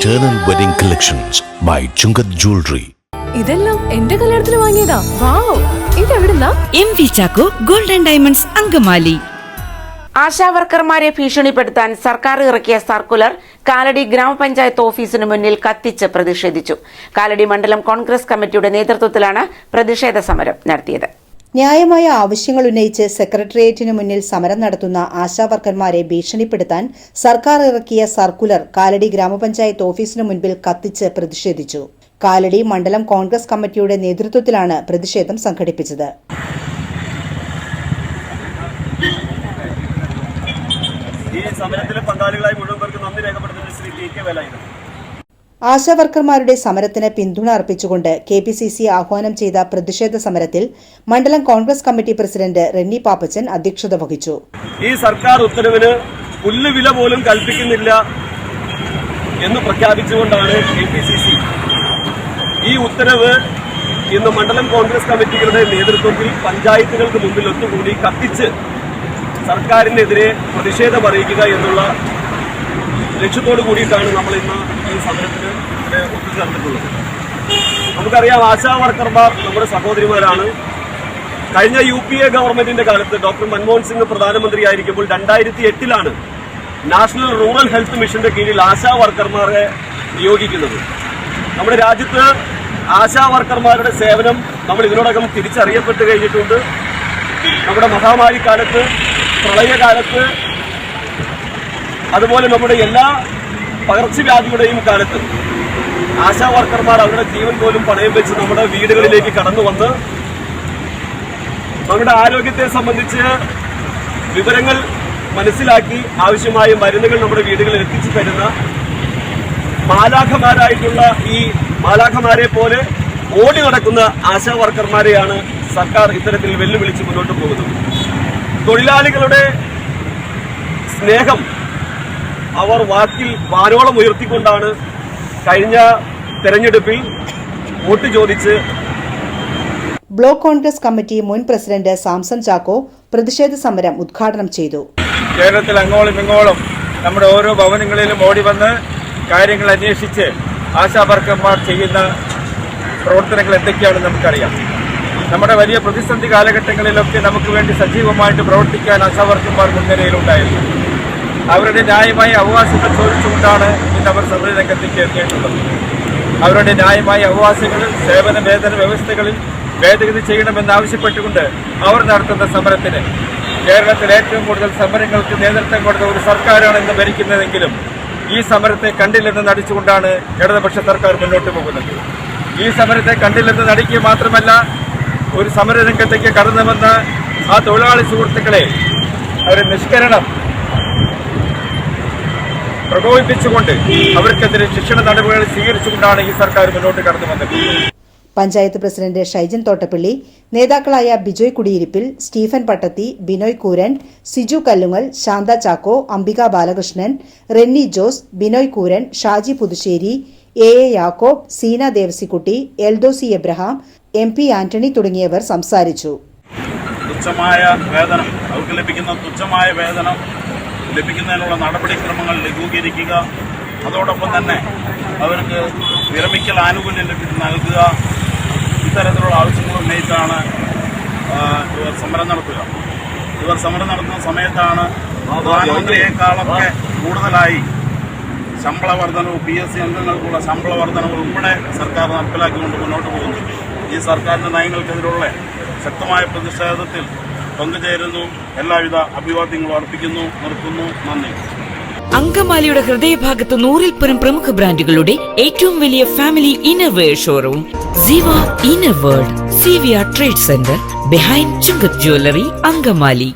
Eternal Wedding Collections by Chungath Jewelry. ഇതെല്ലാം എന്റെ കല്യാണത്തിന് വാങ്ങിയതാ. Wow. ഇതെവിടുന്നാ? M V Chacko golden diamonds Angamaly. ആശാവർക്കർമാരെ ഭീഷണിപ്പെടുത്താൻ സർക്കാർ ഇറക്കിയ സർക്കുലർ കാലടി ഗ്രാമപഞ്ചായത്ത് ഓഫീസിന് മുന്നിൽ കത്തിച്ച് പ്രതിഷേധിച്ചു. കാലടി മണ്ഡലം കോൺഗ്രസ് കമ്മിറ്റിയുടെ നേതൃത്വത്തിലാണ് പ്രതിഷേധ സമരം നടത്തിയത്. ന്യായമായ ആവശ്യങ്ങൾ ഉന്നയിച്ച് സെക്രട്ടേറിയറ്റിനു മുന്നിൽ സമരം നടത്തുന്ന ആശാവർക്കന്മാരെ ഭീഷണിപ്പെടുത്താൻ സർക്കാർ ഇറക്കിയ സർക്കുലർ കാലടി ഗ്രാമപഞ്ചായത്ത് ഓഫീസിന് മുൻപിൽ കത്തിച്ച് പ്രതിഷേധിച്ചു. കാലടി മണ്ഡലം കോൺഗ്രസ് കമ്മിറ്റിയുടെ നേതൃത്വത്തിലാണ് പ്രതിഷേധം സംഘടിപ്പിച്ചത്. ഈ സമരത്തിലെ പങ്കാളികളായി മുഴുവൻ പേർക്ക് നന്ദി രേഖപ്പെടുത്തുന്ന ശ്രീ ടി കെ ആശാവർക്കർമാരുടെ സമരത്തിന് പിന്തുണ അർപ്പിച്ചുകൊണ്ട് കെ പി സി സി ആഹ്വാനം ചെയ്ത പ്രതിഷേധ സമരത്തിൽ മണ്ഡലം കോൺഗ്രസ് കമ്മിറ്റി പ്രസിഡന്റ് റെന്നി പാപ്പച്ചൻ അധ്യക്ഷത വഹിച്ചു. ഈ സർക്കാർ ഉത്തരവിന് പുല്ലുവില പോലും കൽപ്പിക്കുന്നില്ല എന്ന് പ്രഖ്യാപിച്ചുകൊണ്ടാണ് കെ പി സി സി ഈ ഉത്തരവ് ഇന്ന് മണ്ഡലം കോൺഗ്രസ് കമ്മിറ്റികളുടെ നേതൃത്വത്തിൽ പഞ്ചായത്തുകൾക്ക് മുമ്പിൽ ഒത്തുകൂടി കത്തിച്ച് സർക്കാരിനെതിരെ പ്രതിഷേധം അറിയിക്കുക എന്നുള്ള ലക്ഷ്യത്തോടു കൂടിയിട്ടാണ് നമ്മൾ ഇന്ന് ഈ സമരത്തിന് ഒത്തുചേർന്നിട്ടുള്ളത്. നമുക്കറിയാം ആശാ വർക്കർമാർ നമ്മുടെ സഹോദരിമാരാണ്. കഴിഞ്ഞ യു പി എ ഗവൺമെന്റിന്റെ കാലത്ത് ഡോക്ടർ മൻമോഹൻ സിംഗ് പ്രധാനമന്ത്രി ആയിരിക്കുമ്പോൾ രണ്ടായിരത്തി എട്ടിലാണ് നാഷണൽ റൂറൽ ഹെൽത്ത് മിഷന്റെ കീഴിൽ ആശാ വർക്കർമാരെ നിയോഗിക്കുന്നത്. നമ്മുടെ രാജ്യത്ത് ആശാ വർക്കർമാരുടെ സേവനം നമ്മൾ ഇതിനോടകം തിരിച്ചറിയപ്പെട്ട് കഴിഞ്ഞിട്ടുണ്ട്. നമ്മുടെ മഹാമാരി കാലത്ത് പ്രളയകാലത്ത് അതുപോലെ നമ്മുടെ എല്ലാ പകർച്ചവ്യാധിയുടെയും കാലത്ത് ആശാ വർക്കർമാർ അവരുടെ ജീവൻ പോലും പണയം വെച്ച് നമ്മുടെ വീടുകളിലേക്ക് കടന്നു വന്ന് നമ്മുടെ ആരോഗ്യത്തെ സംബന്ധിച്ച് വിവരങ്ങൾ മനസ്സിലാക്കി ആവശ്യമായ മരുന്നുകൾ നമ്മുടെ വീടുകളിൽ എത്തിച്ചു തരുന്ന മാലാഖമാരായിട്ടുള്ള ഈ മാലാഖമാരെ പോലെ ഓടി നടക്കുന്ന ആശാ വർക്കർമാരെയാണ് സർക്കാർ ഇത്തരത്തിൽ വെല്ലുവിളിച്ച് മുന്നോട്ട് പോകുന്നത്. തൊഴിലാളികളുടെ സ്നേഹം അവർ വാക്കിൽ വാനോളം ഉയർത്തിക്കൊണ്ടാണ് കഴിഞ്ഞ തെരഞ്ഞെടുപ്പിൽ വോട്ട് ചോദിച്ച് ബ്ലോക്ക് കോൺഗ്രസ് കമ്മിറ്റി മുൻ പ്രസിഡന്റ് സാംസൺ ചാക്കോ പ്രതിഷേധ സമരം ഉദ്ഘാടനം ചെയ്തു. കേരളത്തിൽ അങ്ങോളം ഇങ്ങോളം നമ്മുടെ ഓരോ ഭവനങ്ങളിലും ഓടി വന്ന് കാര്യങ്ങൾ അന്വേഷിച്ച് ആശാവർക്കന്മാർ ചെയ്യുന്ന പ്രവർത്തനങ്ങൾ എന്തൊക്കെയാണെന്ന് നമുക്കറിയാം. നമ്മുടെ വലിയ പ്രതിസന്ധി കാലഘട്ടങ്ങളിലൊക്കെ നമുക്ക് വേണ്ടി സജീവമായിട്ട് പ്രവർത്തിക്കാൻ ആശാവർക്കന്മാർ മുൻനിരയിലുണ്ടായിരുന്നു. അവരുടെ ന്യായമായ അവകാശങ്ങൾ ചോദിച്ചുകൊണ്ടാണ് ഇന്ന് അവർ സമരരംഗത്തേക്ക് എത്തിയിട്ടുള്ളത് അവരുടെ ന്യായമായ അവകാശങ്ങളിൽ സേവന വേതന വ്യവസ്ഥകളിൽ ഭേദഗതി ചെയ്യണമെന്നാവശ്യപ്പെട്ടുകൊണ്ട് അവർ നടത്തുന്ന സമരത്തിന്. കേരളത്തിൽ ഏറ്റവും കൂടുതൽ സമരങ്ങൾക്ക് നേതൃത്വം കൊടുത്ത ഒരു സർക്കാരാണ് ഇന്ന് ഭരിക്കുന്നതെങ്കിലും ഈ സമരത്തെ കണ്ടില്ലെന്ന് നടിച്ചുകൊണ്ടാണ് ഇടതുപക്ഷ സർക്കാർ മുന്നോട്ട് പോകുന്നത്. ഈ സമരത്തെ കണ്ടില്ലെന്ന് നടിക്കുക മാത്രമല്ല ഒരു സമരരംഗത്തേക്ക് കടന്നു വന്ന ആ തൊഴിലാളി സുഹൃത്തുക്കളെ അവരെ നിഷ്കരണം പ്രകോപിപ്പിച്ചുകൊണ്ട് അവർക്കെതിരെ ശിക്ഷണ നടപടികൾ സ്വീകരിച്ചുകൊണ്ടാണ് ഈ സർക്കാർ മുന്നോട്ട് കടന്നു വന്നത്. പഞ്ചായത്ത് പ്രസിഡന്റ് ഷൈജൻ തോട്ടപ്പള്ളി നേതാക്കളായ Bijoy Kudiyirippil Stephen Pattathi Binoy Kooran Siju Kallungal Shantha Chacko Ambika Balakrishnan Renny Jose Binoy Kooran Shaji Puthussery A A Yakob Seena Devasikutty Eldhose Abraham M P Antony തുടങ്ങിയവർ സംസാരിച്ചു. തുച്ഛമായ വേതനം അവർക്ക് ലഭിക്കുന്ന തുച്ഛമായ വേതനം ലഭിക്കുന്നതിനുള്ള നടപടിക്രമങ്ങൾ ലഘൂകരിക്കുക. അതോടൊപ്പം തന്നെ അവർക്ക് വിരമിക്കൽ ആനുകൂല്യം ലഭി- നൽകുക. ഇത്തരത്തിലുള്ള ആവശ്യങ്ങൾ ഉന്നയിച്ചാണ് ഇവർ സമരം നടത്തുക. ഇവർ സമരം നടത്തുന്ന സമയത്താണ് പ്രധാനമന്ത്രിയെക്കാളൊക്കെ കൂടുതലായി ശമ്പള വർധനവ് പി എസ് സി അംഗങ്ങൾക്കുള്ള ശമ്പള വർധനവ് ഉൾപ്പെടെ സർക്കാർ നടപ്പിലാക്കിക്കൊണ്ട് മുന്നോട്ട് പോകുന്നു ഈ സർക്കാരിന്റെ നയങ്ങൾക്കെതിരുള്ള ശക്തമായ പ്രതിഷേധത്തിൽ പങ്കുചേരുന്നു. എല്ലാവിധ അഭിവാദ്യങ്ങളും അർപ്പിക്കുന്നു. നിർത്തുന്നു. നന്ദി. അങ്കമാലിയുടെ ഹൃദയഭാഗത്ത് നൂറിൽ പരം പ്രമുഖ ബ്രാൻഡുകളുടെ ഏറ്റവും വലിയ family innerwear showroom. Siva inner world Sivia trade centre behind Chungath jewellery Angamaly.